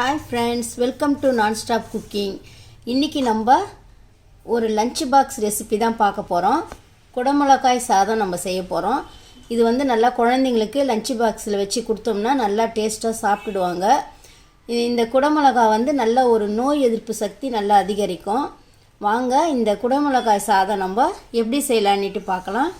Hi friends welcome to non stop cooking இன்றைக்கி நம்ம ஒரு லஞ்ச் பாக்ஸ் ரெசிபி தான் பார்க்க போகிறோம் குடமிளகாய் சாதம் நம்ம செய்ய போகிறோம் இது வந்து நல்லா குழந்தைங்களுக்கு லஞ்ச் பாக்ஸில் வச்சு கொடுத்தோம்னா நல்லா டேஸ்ட்டாக சாப்பிட்டுடுவாங்க இந்த குடமிளகாய் வந்து நல்ல ஒரு நோய் எதிர்ப்பு சக்தி நல்லா அதிகரிக்கும். வாங்க இந்த குடமிளகாய் சாதம் நம்ம எப்படி செய்யலான்னுட்டு பார்க்கலாம்.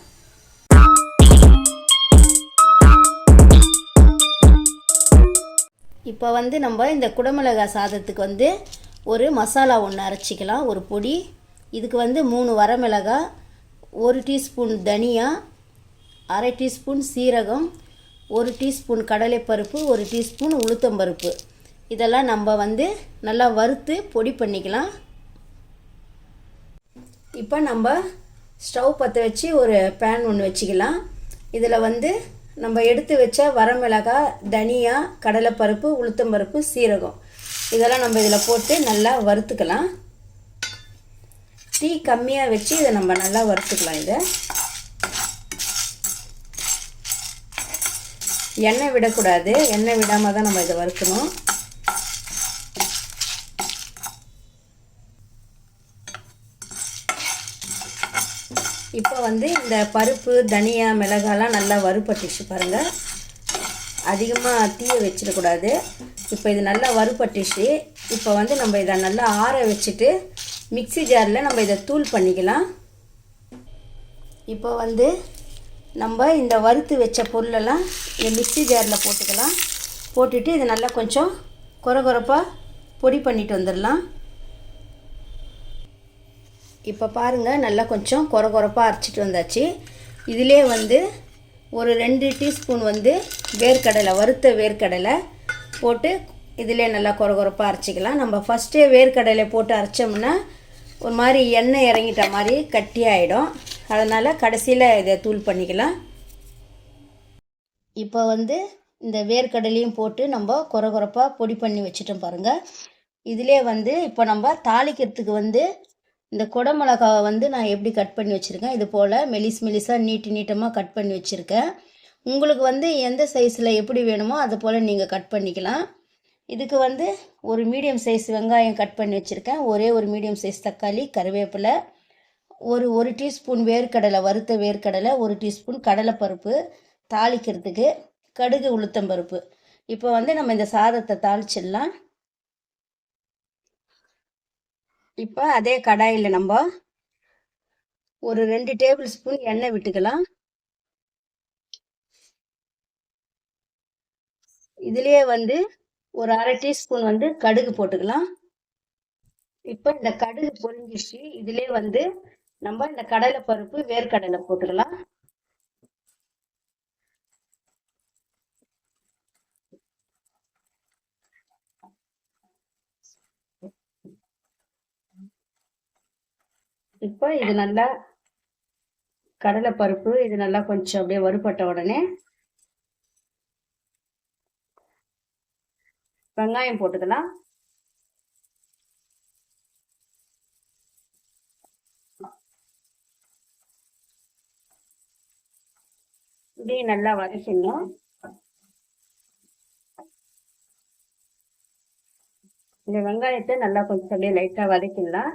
இப்போ வந்து நம்ம இந்த குடமிளகாய் சாதத்துக்கு வந்து ஒரு மசாலா ஒன்று அரைச்சிக்கலாம் ஒரு பொடி. இதுக்கு வந்து மூணு வரமிளகாய் ஒரு டீஸ்பூன் தனியா அரை டீஸ்பூன் சீரகம் ஒரு டீஸ்பூன் கடலைப்பருப்பு ஒரு டீஸ்பூன் உளுத்தம்பருப்பு. இதெல்லாம் நம்ம வந்து நல்லா வறுத்து பொடி பண்ணிக்கலாம். இப்போ நம்ம ஸ்டவ் பற்ற வச்சு ஒரு பேன் ஒன்று வச்சுக்கலாம். இதில் வந்து நம்ம எடுத்து வச்ச வரமிளகாய் தனியா கடலைப்பருப்பு உளுத்தம்பருப்பு சீரகம். இதெல்லாம் நம்ம இதில் போட்டு நல்லா வறுத்துக்கலாம். டீ கம்மியாக வச்சு இதை நம்ம நல்லா வறுத்துக்கலாம் இதை. எண்ணெய் விடக்கூடாது. எண்ணெய் விடாமல் தான் நம்ம இதை வறுக்கணும் இப்போ வந்து இந்த பருப்பு தனியா மிளகாலாம் நல்லா வறுபட்டுச்சு பாருங்கள் அதிகமாக தீய வச்சிடக்கூடாது. இப்போ இது நல்லா வறுபட்டுச்சு. இப்போ வந்து நம்ம இதை நல்லா ஆற வச்சுட்டு மிக்ஸி ஜாரில் நம்ம இதை தூள் பண்ணிக்கலாம். இப்போ வந்து நம்ம இந்த வறுத்து வச்ச பொருளெல்லாம் இந்த மிக்ஸி ஜாரில் போட்டுக்கலாம். போட்டுட்டு இது நல்லா கொஞ்சம் கொர கொரப்பாக பொடி பண்ணிட்டு வந்துடலாம். இப்போ பாருங்கள் நல்லா கொஞ்சம் கொர கொரப்பாக அரைச்சிட்டு வந்தாச்சு. இதிலே வந்து ஒரு ரெண்டு டீஸ்பூன் வந்து வேர்க்கடலை வறுத்த வேர்க்கடலை போட்டு இதிலே நல்லா கொர கொரப்பாக அரைச்சிக்கலாம். நம்ம ஃபஸ்ட்டே வேர்க்கடலை போட்டு அரைச்சோம்னா ஒரு மாதிரி எண்ணெய் இறங்கிட்ட மாதிரி கட்டி ஆகிடும் அதனால் கடைசியில் இதை தூள் பண்ணிக்கலாம். இப்போ வந்து இந்த வேர்க்கடலையும் போட்டு நம்ம கொர கொரப்பாக பொடி பண்ணி வச்சுட்டோம் பாருங்கள் இதிலே வந்து இப்போ நம்ம தாளிக்கிறதுக்கு வந்து இந்த குடமிளகாவை வந்து நான் எப்படி கட் பண்ணி வச்சுருக்கேன்? இது போல் மெலிஸ் மெலிஸாக நீட்டு நீட்டமாக கட் பண்ணி வச்சுருக்கேன். உங்களுக்கு வந்து எந்த சைஸில் எப்படி வேணுமோ அது போல் நீங்கள் கட் பண்ணிக்கலாம். இதுக்கு வந்து ஒரு மீடியம் சைஸ் வெங்காயம் கட் பண்ணி வச்சுருக்கேன். ஒரே ஒரு மீடியம் சைஸ் தக்காளி கருவேப்பிலை ஒரு ஒரு டீஸ்பூன் வேர்க்கடலை வறுத்த வேர்க்கடலை ஒரு டீஸ்பூன் கடலைப்பருப்பு தாளிக்கிறதுக்கு கடுகு உளுத்தம்பருப்பு. இப்போ வந்து நம்ம இந்த சாதத்தை தாளிச்சிடலாம். இப்போ அதே கடாயில் நம்ம ஒரு ரெண்டு டேபிள் ஸ்பூன் எண்ணெய் விட்டுக்கலாம். இதுலேயே வந்து ஒரு அரை டீஸ்பூன் வந்து கடுகு போட்டுக்கலாம். இப்போ இந்த கடுகு பொரிஞ்சிச்சு இதுலேயே வந்து நம்ம இந்த கடலை பருப்பு வேர்க்கடலை போட்டுக்கலாம். இப்போ இது நல்லா கடலை பருப்பு இது நல்லா கொஞ்சம் அப்படியே வறுபட்ட உடனே வெங்காயம் போட்டுக்கலாம். இப்படியே நல்லா வதக்கிடணும். இந்த வெங்காயத்தை நல்லா கொஞ்சம் அப்படியே லைட்டாக வதக்கிடலாம்.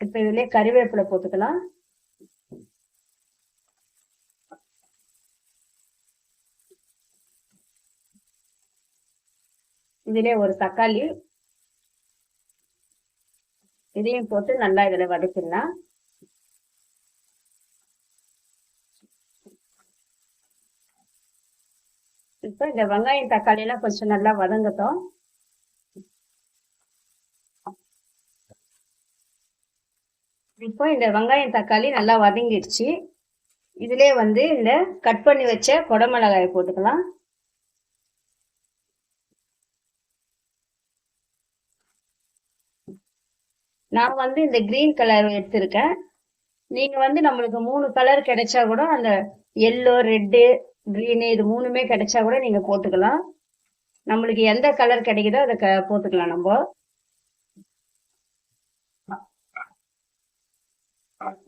இப்போ இதுலயே கறிவேப்பிலை போட்டுக்கலாம். இதுலயே ஒரு தக்காளி. இதையும் போட்டு நல்லா இதுல வதக்கிடலாம். இப்போ இந்த வெங்காயம் தக்காளி எல்லாம் கொஞ்சம் நல்லா வதங்கட்டும். இப்போ இந்த வெங்காயம் தக்காளி நல்லா வதங்கிடுச்சு. இதிலே வந்து இந்த கட் பண்ணி வச்ச குடமிளகாயை போட்டுக்கலாம். நான் வந்து இந்த கிரீன் கலர் எடுத்திருக்கேன். நீங்கள் வந்து நம்மளுக்கு மூணு கலர் கிடைச்சா கூட அந்த எல்லோ ரெட்டு கிரீனு இது மூணுமே கிடைச்சா கூட நீங்கள் போட்டுக்கலாம். நம்மளுக்கு எந்த கலர் கிடைக்குதோ அதை க- போட்டுக்கலாம் நம்ம.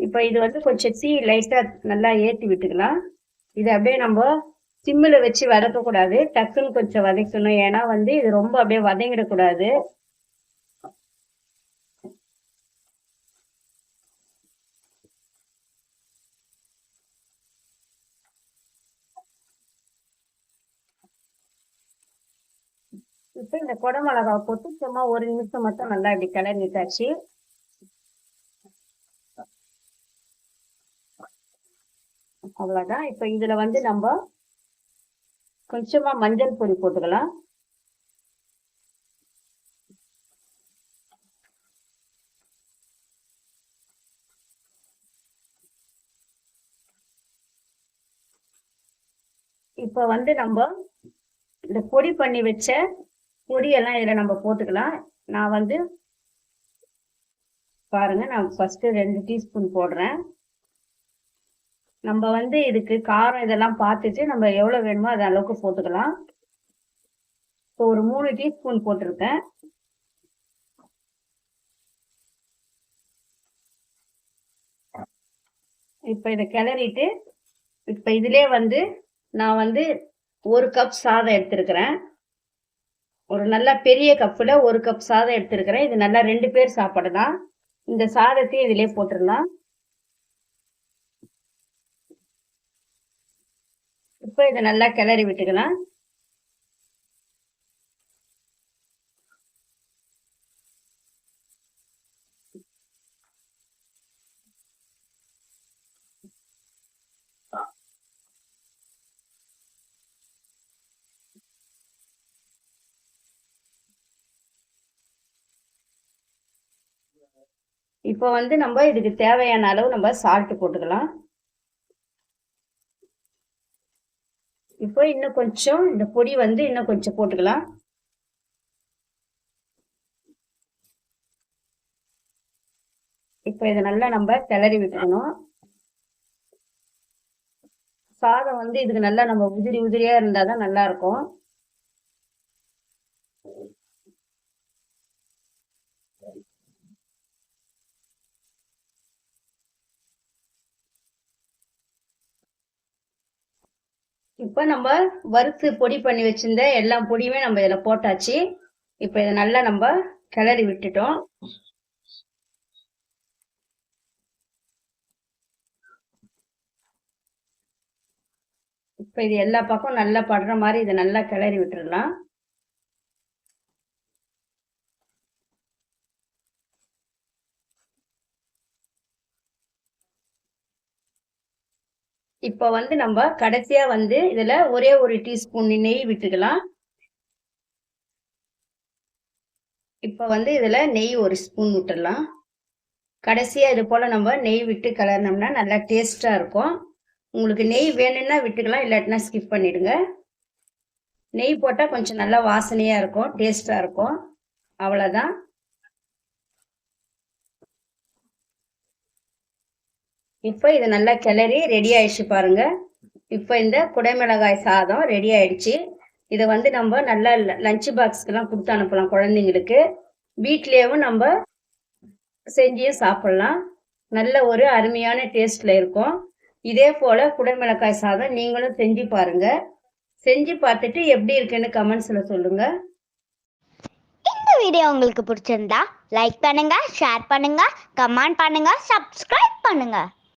இப்போ இது வந்து கொஞ்சம் தீ லைட்டா நல்லா ஏற்றி விட்டுக்கலாம். இது அப்படியே நம்ம சிம்மில் வச்சு வதக்கக்கூடாது டக்குன்னு கொஞ்சம் வதக்கணும். ஏன்னா வந்து இது ரொம்ப அப்படியே வதங்கிடக்கூடாது. இப்போ இந்த குடமிளகா போட்டு சும்மா ஒரு நிமிஷம் மட்டும் நல்லா இப்படி கிளறி அவ்வளோதான் இப்போ இதில் வந்து நம்ம கொஞ்சமாக மஞ்சள் பொடி போட்டுக்கலாம். இப்போ வந்து நம்ம இந்த பொடி பண்ணி வச்ச பொடியெல்லாம் இதில் நம்ம போட்டுக்கலாம். நான் வந்து பாருங்க நான் ஃபஸ்ட்டு ரெண்டு டீஸ்பூன் போடுறேன். நம்ம வந்து இதுக்கு காரம் இதெல்லாம் பார்த்துட்டு நம்ம எவ்வளோ வேணுமோ அது அளவுக்கு போட்டுக்கலாம். இப்போ ஒரு மூணு டீஸ்பூன் போட்டிருக்கேன். இப்போ இதை கிளறிட்டு இப்போ இதிலே வந்து நான் வந்து ஒரு கப் சாதம் எடுத்திருக்கிறேன். ஒரு நல்ல பெரிய கப்பில் ஒரு கப் சாதம் எடுத்திருக்கிறேன். இது நல்லா ரெண்டு பேர் சாப்பாடு தான் இந்த சாதத்தையும் இதிலே போட்டுடலாம். இப்போ இதை நல்லா கிளறி விட்டுக்கலாம். இப்போ வந்து நம்ம இதுக்கு தேவையான அளவு நம்ம சால்ட் போட்டுக்கலாம். இப்போ இன்னும் கொஞ்சம் இந்த பொடி வந்து இன்னும் கொஞ்சம் போட்டுக்கலாம். இப்போ இதை நல்லா நம்ம கிளறி விட்டுக்கணும் சாதம் வந்து இதுக்கு நல்லா நம்ம உதிரி உதிரியா இருந்தால் தான் நல்லாயிருக்கும் இப்போ நம்ம வறுத்து பொடி பண்ணி வச்சிருந்த எல்லா பொடியுமே நம்ம இதில் போட்டாச்சு. இப்போ இதை நல்லா நம்ம கிளறி விட்டுட்டோம். இப்போ இது எல்லா பக்கம் நல்லா படுற மாதிரி இதை நல்லா கிளறி விட்டுடலாம் இப்போ வந்து நம்ம கடைசியா வந்து இதுல ஒரே ஒரு டீஸ்பூன் நெய் விட்டுக்கலாம். இப்போ வந்து இதுல நெய் ஒரு ஸ்பூன் விட்டுடலாம். கடைசியா இது போல நம்ம நெய் விட்டு கலர்னோம்னா நல்லா டேஸ்டா இருக்கும். உங்களுக்கு நெய் வேணும்னா விட்டுக்கலாம் இல்லாட்டினா ஸ்கிப் பண்ணிடுங்க. நெய் போட்டால் கொஞ்சம் நல்லா வாசனையாக இருக்கும் டேஸ்ட்டாக இருக்கும். அவ்வளோதான் இப்போ இது நல்லா கிளறி ரெடி ஆயிடுச்சு பாருங்க. இப்போ இந்த குடைமிளகாய் சாதம் ரெடி ஆயிடுச்சு. இதை வந்து நம்ம நல்லா லஞ்ச் பாக்ஸ்க்கெல்லாம் கொடுத்து அனுப்பலாம் குழந்தைங்களுக்கு. வீட்லேயும் நம்ம செஞ்சியும் சாப்பிட்லாம். நல்ல ஒரு அருமையான டேஸ்ட்டில் இருக்கும். இதே போல் குடைமிளகாய் சாதம் நீங்களும் செஞ்சு பாருங்க. செஞ்சு பார்த்துட்டு எப்படி இருக்குன்னு கமெண்ட்ஸில் சொல்லுங்க. இந்த வீடியோ உங்களுக்கு பிடிச்சிருந்தா லைக் பண்ணுங்க ஷேர் பண்ணுங்க கமெண்ட் பண்ணுங்க சப்ஸ்கிரைப் பண்ணுங்க.